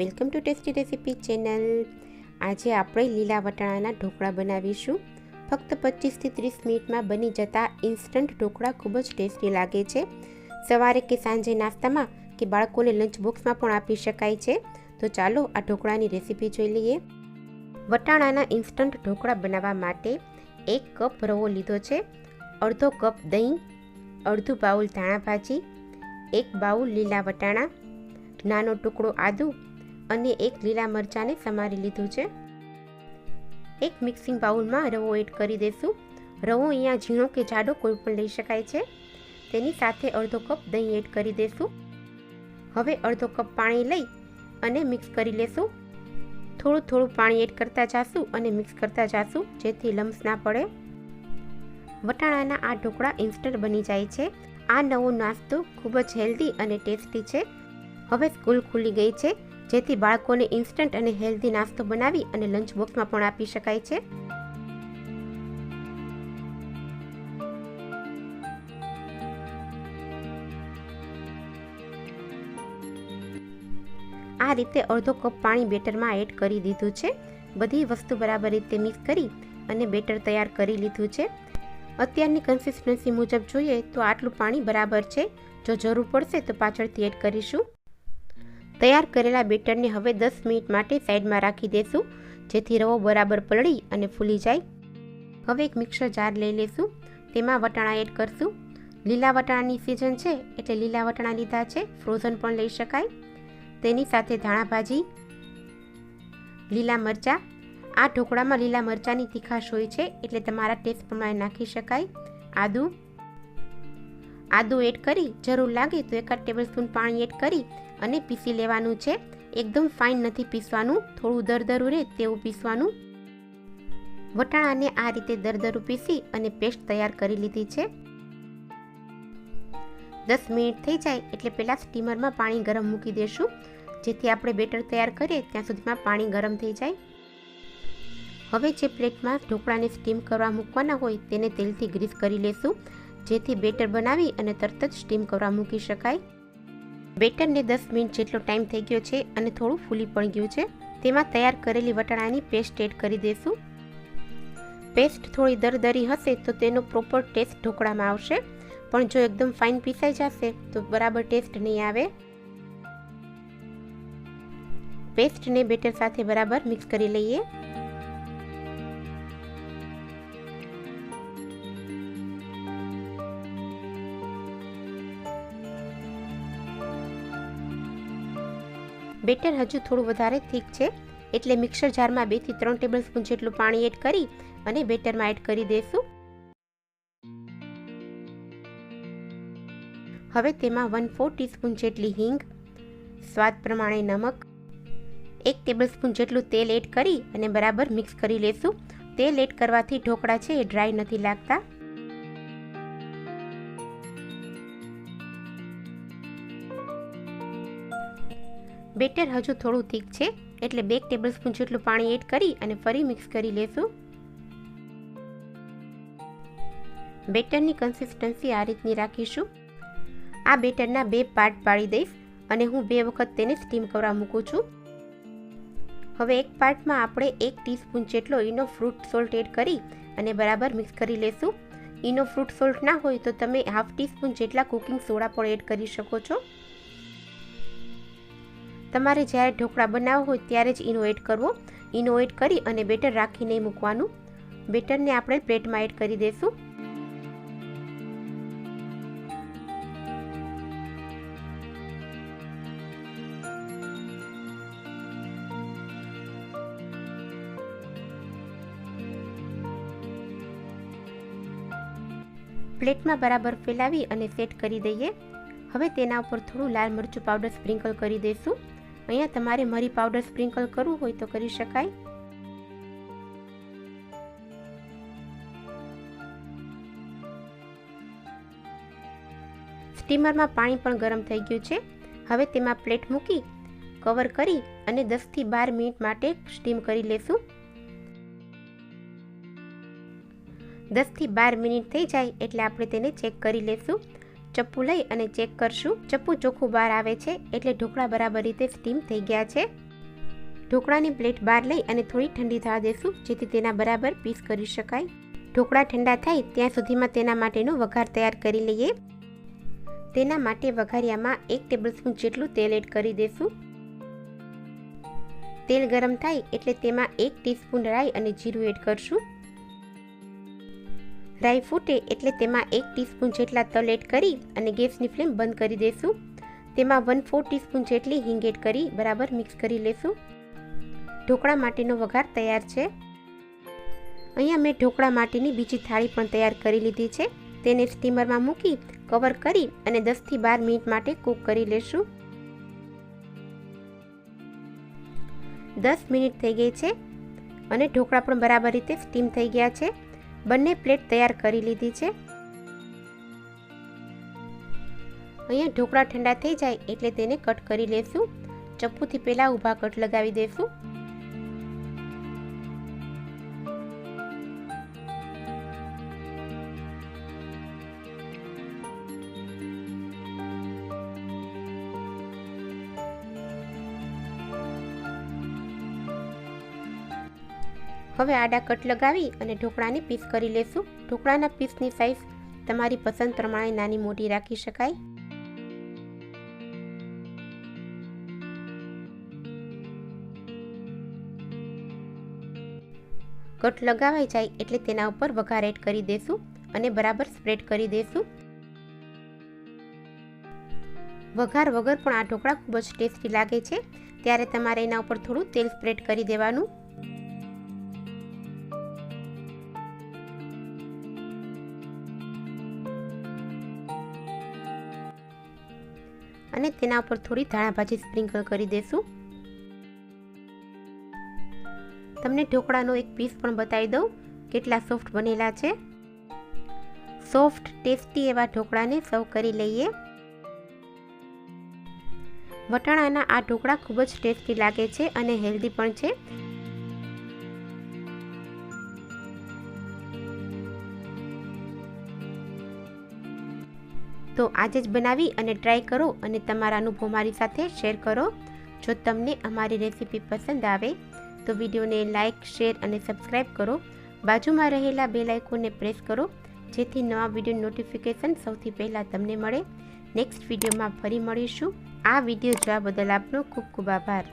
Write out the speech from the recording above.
Welcome to tasty recipe channel. આજે આપણે લીલા વટાણાના ઢોકળા બનાવીશું. ફક્ત પચીસથી ત્રીસ મિનિટમાં બની જતા ઇન્સ્ટન્ટ ઢોકળા ખૂબ જ ટેસ્ટી લાગે છે. સવારે કે સાંજે નાસ્તામાં કે બાળકોને લંચ બોક્સમાં પણ આપી શકાય છે. તો ચાલો આ ઢોકળાની રેસીપી જોઈ લઈએ. વટાણાના ઇન્સ્ટન્ટ ઢોકળા બનાવવા માટે એક કપ રવો લીધો છે, અડધો કપ દહીં, અડધું બાઉલ ધાણા ભાજી એક બાઉલ લીલા વટાણા, નાનો ટુકડો આદુ અને એક લીલા મરચાંને સમારી લીધું છે. એક મિક્સિંગ બાઉલમાં રવો એડ કરી દઈશું રવો અહીંયા ઝીણો કે જાડો કોઈ પણ લઈ શકાય છે. તેની સાથે અડધો કપ દહીં એડ કરી દઈશું હવે અડધો કપ પાણી લઈ અને મિક્સ કરી લેશું. થોડું થોડું પાણી એડ કરતા જાશું અને મિક્સ કરતા જાશું જેથી લમ્સ ના પડે. વટાણાના આ ઢોકળા ઇન્સ્ટન્ટ બની જાય છે. આ નવો નાસ્તો ખૂબ જ હેલ્ધી અને ટેસ્ટી છે. હવે સ્કૂલ ખુલી ગઈ છે. જેથી બાળકોને ઇન્સ્ટન્ટ અને હેલ્ધી નાસ્તો બનાવી અને લંચ બોક્સમાં પણ આપી શકાય છે. આ રીતે અડધો કપ પાણી બેટરમાં એડ કરી દીધું છે. બધી વસ્તુ બરાબર રીતે મિક્સ કરી અને બેટર તૈયાર કરી લીધું છે. અત્યારની કન્સિસ્ટન્સી મુજબ જોઈએ તો આટલું પાણી બરાબર છે. જો જરૂર પડશે તો પાછળથી એડ કરીશું. તૈયાર કરેલા બેટરને હવે દસ મિનિટ માટે સાઈડમાં રાખી દેશું. જેથી રવો બરાબર પલળી અને ફૂલી જાય. હવે એક મિક્સર જાર લઈ લેશું. તેમાં વટાણા એડ કરશું. લીલા વટાણાની સિઝન છે એટલે લીલા વટાણા લીધા છે. ફ્રોઝન પણ લઈ શકાય. તેની સાથે ધાણા ભાજી, લીલા મરચાં. આ ઢોકળામાં લીલા મરચાંની તીખાશ હોય છે એટલે તમારા ટેસ્ટ પ્રમાણે નાખી શકાય. આદું. આદું એડ કરી. જરૂર લાગે તો એકાદ ટેબલ સ્પૂન પાણી એડ કરી. અને પીસી લેવાનું છે. એકદમ ફાઇન નથી પીસવાનું. થોડું દરદરું રહે તેવું પીસવાનું. વટાણાને આ રીતે દરદરું પીસી અને પેસ્ટ તૈયાર કરી લીધી છે. દસ મિનિટ થઈ જાય એટલે પહેલાં સ્ટીમરમાં પાણી ગરમ મૂકી દેશું. જેથી આપણે બેટર તૈયાર કરીએ ત્યાં સુધીમાં પાણી ગરમ થઈ જાય. હવે જે પ્લેટમાં ઢોકળાને સ્ટીમ કરવા મૂકવાના હોય તેને તેલથી ગ્રીસ કરી લેશું. જેથી બેટર બનાવી અને તરત જ સ્ટીમ કરવા મૂકી શકાય. બેટરને દસ મિનિટ જેટલો ટાઈમ થઈ ગયો છે અને થોડું ફૂલી પણ ગયું છે. તેમાં તૈયાર કરેલી વટાણાની પેસ્ટ એડ કરી દઈશું પેસ્ટ થોડી દરદરી હશે તો તેનો પ્રોપર ટેસ્ટ ઢોકળામાં આવશે. પણ જો એકદમ ફાઇન પીસાઈ જશે તો બરાબર ટેસ્ટ નહીં આવે. પેસ્ટને બેટર સાથે બરાબર મિક્સ કરી લઈએ. બેટર હજુ થોડું વધારે થીક છે. એટલે મિક્સર જારમાં બેથી ત્રણ ટેબલ સ્પૂન જેટલું પાણી એડ કરી અને બેટરમાં એડ કરી દઈશું હવે તેમાં વન ફોર ટીસ્પૂન જેટલી હિંગ, સ્વાદ પ્રમાણે નમક, એક ટેબલ સ્પૂન જેટલું તેલ એડ કરી અને બરાબર મિક્સ કરી લેશું. તેલ એડ કરવાથી ઢોકળા છે એ ડ્રાય નથી લાગતા. બેટર હજુ થોડું થીક છે, એટલે બે ટેબલ સ્પૂન જેટલું પાણી એડ કરી અને ફરી મિક્સ કરી લેશું. બેટરની કન્સિસ્ટન્સી આ રીતની રાખીશું. આ બેટરના બે પાર્ટ પાડી દઈશ અને હું બે વખત તેને સ્ટીમ કરવા મૂકું છું. હવે એક પાર્ટમાં આપણે એક ટીસ્પૂન જેટલો ઈનો ફ્રૂટ સોલ્ટ એડ કરી અને બરાબર મિક્સ કરી લેશું. ઈનો ફ્રૂટ સોલ્ટ ના હોય તો તમે હાફ ટીસ્પૂન જેટલા કુકિંગ સોડા પણ એડ કરી શકો છો. તમારે જ્યારે ઢોકળા બનાવવા હોય ત્યારે જ ઈનો એડ કરવો. ઈનો એડ કરી અને બેટર રાખીને મૂકવાનું. બેટરને આપણે પ્લેટમાં એડ કરી દઈશું. પ્લેટમાં બરાબર ફેલાવી અને સેટ કરી દઈએ. હવે તેના ઉપર થોડું લાલ મરચું પાવડર સ્પ્રિંકલ કરી દઈશું. અહીંયા તમારે મરી પાવડર સ્પ્રિંકલ કરવું હોય તો કરી શકાય. સ્ટીમરમાં પાણી પણ ગરમ થઈ ગયું છે. હવે તેમાં પ્લેટ મૂકી, કવર કરી અને દસથી બાર મિનિટ માટે સ્ટીમ કરી લેશું. દસથી બાર મિનિટ થઈ જાય એટલે આપણે તેને ચેક કરી લેશું. ચપ્પુ લઈ અને ચેક કરશું. ચપ્પુ ચોખ્ખું બહાર આવે છે એટલે ઢોકળા બરાબર રીતે સ્ટીમ થઈ ગયા છે. ઢોકળાની પ્લેટ બહાર લઈ અને થોડી ઠંડી થવા દેશું, જેથી તેના બરાબર પીસ કરી શકાય. ઢોકળા ઠંડા થાય ત્યાં સુધીમાં તેના માટેનો વઘાર તૈયાર કરી લઈએ. તેના માટે વઘારિયામાં એક ટેબલસ્પૂન જેટલું તેલ એડ કરી દેશું. તેલ ગરમ થાય એટલે તેમાં એક ટીસ્પૂન રાઈ અને જીરું એડ કરશું. રાઈ ફૂટે એટલે તેમાં એક ટીસ્પૂન જેટલા તલ એડ કરી અને ગેસની ફ્લેમ બંધ કરી દઈશું તેમાં વન ફોર ટીસ્પૂન જેટલી હિંગ એડ કરી બરાબર મિક્સ કરી લેશું. ઢોકળા માટેનો વઘાર તૈયાર છે. અહીંયા મેં ઢોકળા માટેની બીજી થાળી પણ તૈયાર કરી લીધી છે. તેને સ્ટીમરમાં મૂકી કવર કરી અને દસથી બાર મિનિટ માટે કૂક કરી લેશું. દસ મિનિટ થઈ ગઈ છે અને ઢોકળા પણ બરાબર રીતે સ્ટીમ થઈ ગયા છે. બંને પ્લેટ તૈયાર કરી લીધી છે. અહીંયા ઢોકળા ઠંડા થઈ જાય એટલે તેને કટ કરી લેશું. ચપ્પુથી પહેલાં ઊભા કટ લગાવી દઈશું હવે આડા કટ લગાવી અને ઢોકળાની પીસ કરી લેશું. ઢોકળાના પીસની સાઇઝ તમારી પસંદ પ્રમાણે નાની મોટી રાખી શકાય. કટ લગાવાઈ જાય એટલે તેના ઉપર વઘાર એડ કરી દેશું અને બરાબર સ્પ્રેડ કરી દેશું. વઘાર વગર પણ આ ઢોકળા ખૂબ જ ટેસ્ટી લાગે છે. ત્યારે તમારે એના ઉપર થોડું તેલ સ્પ્રેડ કરી દેવાનું. અને તેના ઉપર થોડી ધાણા ભાજી સ્પ્રિંકલ કરી દેશું. તમને ઢોકળાનો એક પીસ પણ બતાવી દઉં, કેટલા સોફ્ટ બનેલા છે. સોફ્ટ ટેસ્ટી એવા ઢોકળાને સર્વ કરી લઈએ. વટાણાના આ ઢોકળા ખૂબ જ ટેસ્ટી લાગે છે અને હેલ્ધી પણ છે. તો આજે જ બનાવી અને ટ્રાય કરો અને તમારા અનુભવ મારી સાથે શેર કરો. જો તમને અમારી રેસીપી પસંદ આવે, તો વિડીયોને લાઇક શેર અને સબસ્ક્રાઈબ કરો. બાજુમાં રહેલા બે લાઇકોને પ્રેસ કરો, જેથી નવા વીડિયો નોટિફિકેશન સૌથી પહેલાં તમને મળે. નેક્સ્ટ વિડીયોમાં ફરી મળીશું. આ વીડિયો જોવા બદલ આપનો ખૂબ ખૂબ આભાર.